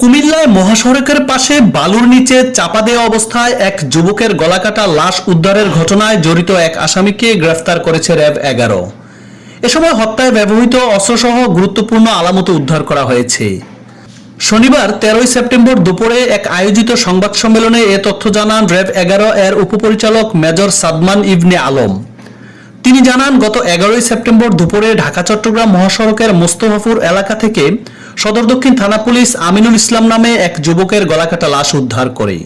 কুমিল্লায় মহাসড়কের পাশে বালুর নিচে চাপা দেওয়া অবস্থায় এক যুবকের গলাকাটা লাশ উদ্ধারের ঘটনায় জড়িত এক আসামিকে গ্রেফতার করেছে র্যাব এগারো। এ সময় হত্যায় ব্যবহৃত অস্ত্রসহ গুরুত্বপূর্ণ আলামত উদ্ধার করা হয়েছে। শনিবার তেরোই সেপ্টেম্বর দুপুরে এক আয়োজিত সংবাদ সম্মেলনে এ তথ্য জানান র্যাব এগারো এর উপপরিচালক মেজর সাদমান ইবনে আলম। তিনি জানান, গত এগারোই সেপ্টেম্বর দুপুরে ঢাকা চট্টগ্রাম মহাসড়কের মোস্তফাপুর এলাকা থেকে সদর দক্ষিণ থানা পুলিশ আমিনুল ইসলাম নামে এক যুবকের গলাকাটা লাশ উদ্ধার করে।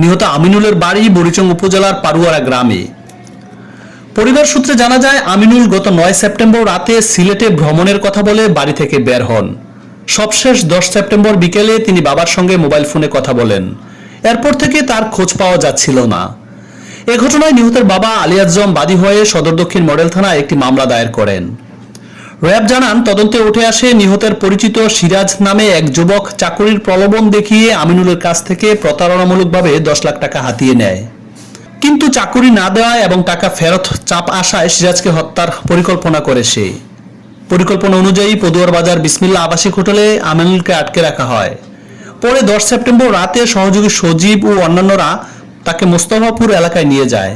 নিহত আমিনুলের বাড়ি বরিচং উপজেলার পারুয়ারা গ্রামে। পরিবার সূত্রে জানা যায়, আমিনুল গত নয় সেপ্টেম্বর রাতে সিলেটে ভ্রমণের কথা বলে বাড়ি থেকে বের হন। সবশেষ দশ সেপ্টেম্বর বিকেলে তিনি বাবার সঙ্গে মোবাইল ফোনে কথা বলেন। এরপর থেকে তার খোঁজ পাওয়া যাচ্ছিল না। এ ঘটনায় নিহতের বাবা আলিয়াজম বাদী হয়ে সদর দক্ষিণ মডেল থানায় একটি মামলা দায়ের করেন। র্যাব জানান, তদন্তে উঠে আসে নিহতের পরিচিত সিরাজ নামে এক যুবক চাকরির প্রলোভন দেখিয়ে আমিনুলের কাছ থেকে প্রতারণামূলকভাবে দশ লাখ টাকা হাতিয়ে নেয়। কিন্তু চাকুরি না দেওয়ায় এবং টাকা ফেরত চাপ আসায় সিরাজকে হত্যার পরিকল্পনা করে সে। পরিকল্পনা অনুযায়ী পদুয়ার বাজার বিসমিল্লা আবাসিক হোটেলে আমিনুলকে আটকে রাখা হয়। পরে দশ সেপ্টেম্বর রাতে সহযোগী সজীব ও অন্যান্যরা তাকে মোস্তফাপুর এলাকায় নিয়ে যায়।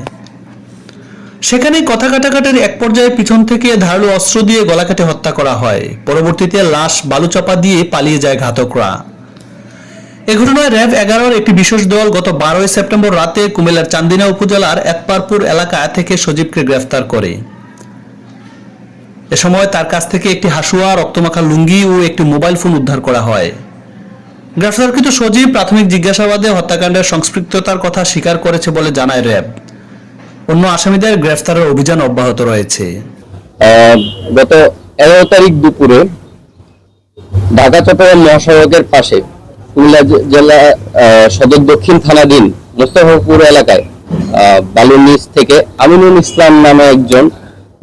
সেখানেই কথা কাটাকাটির এক পর্যায়ে পিছন থেকে ধারালো অস্ত্র দিয়ে গলা কেটে হত্যা করা হয়। পরবর্তীতে লাশ বালুচাপা দিয়ে পালিয়ে যায় ঘাতকরা। এ ঘটনায় র্যাব এগারোর একটি বিশেষ দল গত বারোই সেপ্টেম্বর রাতে কুমিল্লার চান্দিনা উপজেলার একপারপুর এলাকা থেকে সজীবকে গ্রেফতার করে। এ সময় তার কাছ থেকে একটি হাসুয়া, রক্তমাখা লুঙ্গি ও একটি মোবাইল ফোন উদ্ধার করা হয়। গ্রেফতারকৃত সজীব প্রাথমিক জিজ্ঞাসাবাদে হত্যাকাণ্ডের সংশ্লিষ্টতার কথা স্বীকার করেছে বলে জানায় র্যাব। অন্য আসামিদের গ্রেফতারের অভিযান অব্যাহত রয়েছে। গত এগারো তারিখ দুপুরে ঢাকা, চট্টগ্রাম মহাসড়কের পাশে কুমিল্লা জেলা সদর দক্ষিণ থানাধীন মোস্তফাপুর এলাকায় বালুর নিচ থেকে আমিনুল ইসলাম নামে একজন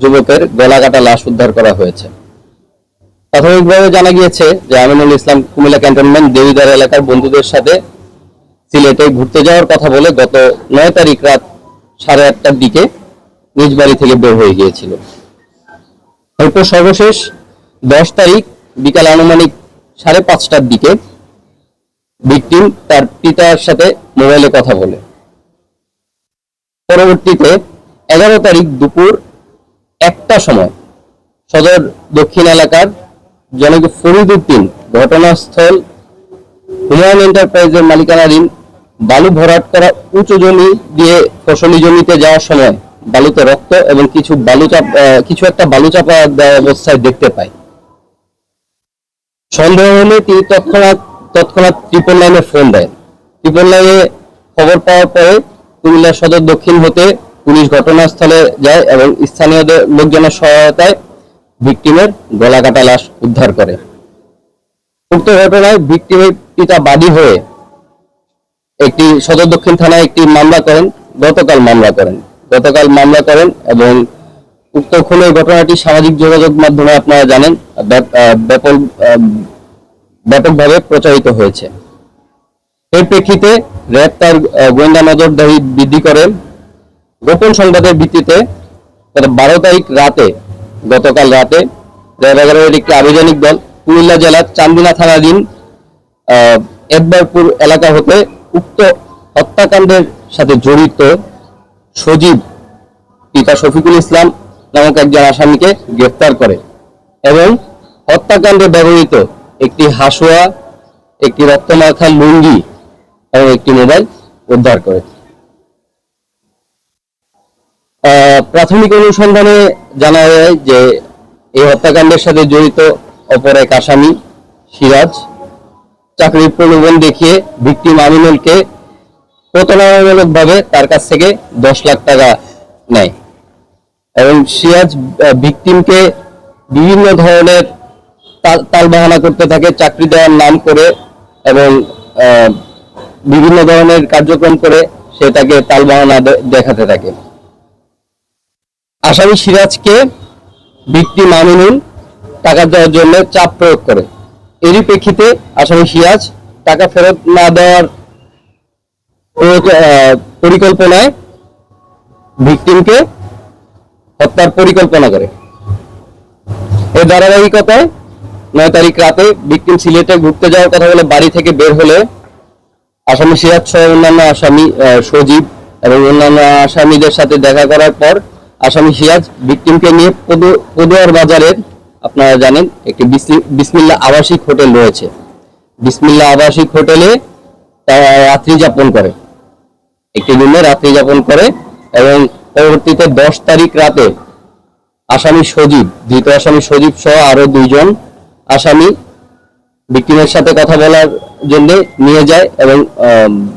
যুবকের গলা কাটা লাশ উদ্ধার করা হয়েছে। প্রাথমিকভাবে জানা গিয়েছে যে আমিনুল ইসলাম কুমিল্লা ক্যান্টনমেন্ট দেবিদার এলাকার বন্ধুদের সাথে সিলেটে ঘুরতে যাওয়ার কথা বলে গত নয় তারিখ রাত সাড়ে আটটার দিকে নিজ বাড়ি থেকে বের হয়ে গিয়েছিল। এরপর সর্বশেষ দশ তারিখ বিকাল আনুমানিক সাড়ে পাঁচটার দিকে ভিকটিম তার পিতার সাথে মোবাইলে কথা বলে। পরবর্তীতে এগারো তারিখ দুপুর একটা সময় সদর দক্ষিণ এলাকার জনক ফরিদ উদ্দিন ঘটনাস্থল হুমায়ুন এন্টারপ্রাইজের মালিকানাধীন বালু ভরাট করা উঁচু জমি দিয়ে ফসলি জমিতে যাওয়ার সময় বালুতে রক্ত এবং কিছু বালু চাপ কিছু একটা বালু চাপা দেওয়া অবস্থায় দেখতে পায় সন্দেহ হলে তিনি তৎক্ষণাৎ তৎক্ষণাৎ ট্রিপল লাইনে ফোন দেন। ট্রিপল লাইনে খবর পাওয়ার পরে কুমিল্লা সদর দক্ষিণ হতে পুলিশ ঘটনাস্থলে যায় এবং স্থানীয়দের লোকজনের সহায়তায় ভিকটিমের গলাকাটা লাশ উদ্ধার করে। উক্ত ঘটনায় ভিকটিমের পিতা বাদী হয়ে একটি সদর দক্ষিণ থানায় একটি মামলা করেন, গতকাল মামলা করেন। গতকাল মামলা করেন এবং উক্ত খুনের ঘটনাটি সামাজিক যোগাযোগ মাধ্যমে আপনারা জানেন ব্যাপক ব্যাপকভাবে প্রচারিত হয়েছে। এর প্রেক্ষিতে র্যাব তার গোয়েন্দা নজরদারি বৃদ্ধি করে গোপন সংবাদের ভিত্তিতে বারো তারিখ রাতে, গতকাল রাতে র্যাব এগারোর একটি আবেদনিক দল কুমিল্লা জেলার চান্দিনা থানাধীন একবারপুর এলাকা হতে উক্ত হত্যাকাণ্ডের সাথে জড়িত সজীব পিতা শফিকুল ইসলাম নামক একজন আসামিকে গ্রেফতার করে এবং হত্যাকাণ্ডে ব্যবহৃত একটি হাসুয়া, একটি রক্তমাখা লুঙ্গি এবং একটি মোবাইল উদ্ধার করে। প্রাথমিক অনুসন্ধানে জানা যায় যে এই হত্যাকাণ্ডের সাথে জড়িত অপর এক আসামি সিরাজ। চাকরির প্রলোভন দেখিয়ে ভিকটিম আমিনুলকে প্রতারণামূলকভাবে তার কাছ থেকে দশ লাখ টাকা নেয়। এবং সিরাজ ভিকটিমকে বিভিন্ন ধরনের তাল- তালবাহানা করতে থাকে, চাকরি দেওয়ার নাম করে এবং বিভিন্ন ধরনের কার্যক্রম করে সে তাকে তালবাহানা দেখাতে থাকে। আসামি সিরাজকে ভিকটিম আমিনুল টাকা দেওয়ার জন্য চাপ প্রয়োগ করে। এরই প্রেক্ষিতে আসামি সিরাজ টাকা ফেরত না দেওয়ার পরিকল্পনায় ভিকটিমকে হত্যার পরিকল্পনা করে। এর ধারাবাহিকতায় নয় তারিখ রাতে ভিকটিম সিলেটে ঘুরতে যাওয়ার কথা বলে বাড়ি থেকে বের হলে আসামি সিরাজ সহ অন্যান্য আসামি সজীব এবং অন্যান্য আসামিদের সাথে দেখা করার পর আসামি সিরাজ ভিকটিমকে নিয়ে পদুয়ার বাজারের আপনারা জানেন, একটি বিসমি- বিসমিল্লা আবাসিক হোটেল রয়েছে। বিসমিল্লা আবাসিক হোটেলে তারা রাত্রি যাপন করে। একটি রুমে রাত্রি যাপন করে এবং পরবর্তীতে দশ তারিখ রাতে আসামি সজীব, ধৃত আসামি সজীব সহ আরও দুইজন আসামি ভিক্টিমের সাথে কথা বলার জন্য নিয়ে যায় এবং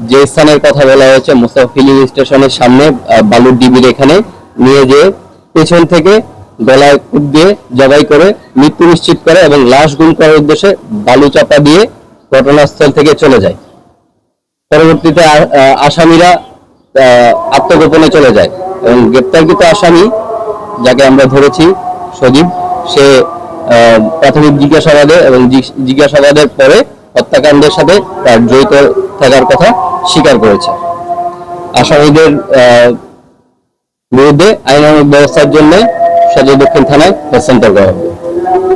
যে স্থানের কথা বলা হয়েছে মোস্তাফা ফিলিং স্টেশনের সামনে বালুর ডিবির এখানে নিয়ে যেয়ে পেছন থেকে গলায় কুপ দিয়ে জবাই করে মৃত্যু নিশ্চিত করে এবং লাশ গুম করার উদ্দেশ্যে বালু চাপা দিয়ে ঘটনাস্থল থেকে চলে যায়। পরবর্তীতে আসামিরা আত্মগোপনে চলে যায় এবং গ্রেপ্তারকৃত আসামি যাকে আমরা ধরেছি সজীব, সে প্রাথমিক জিজ্ঞাসাবাদে এবং জিজ্ঞাসাবাদের পরে হত্যাকাণ্ডের সাথে তার জড়িত থাকার কথা স্বীকার করেছে। আসামিদের বিরুদ্ধে আইনানুগ ব্যবস্থার জন্য সদর দক্ষিণ থানায় হস্তান্তর করা হবে।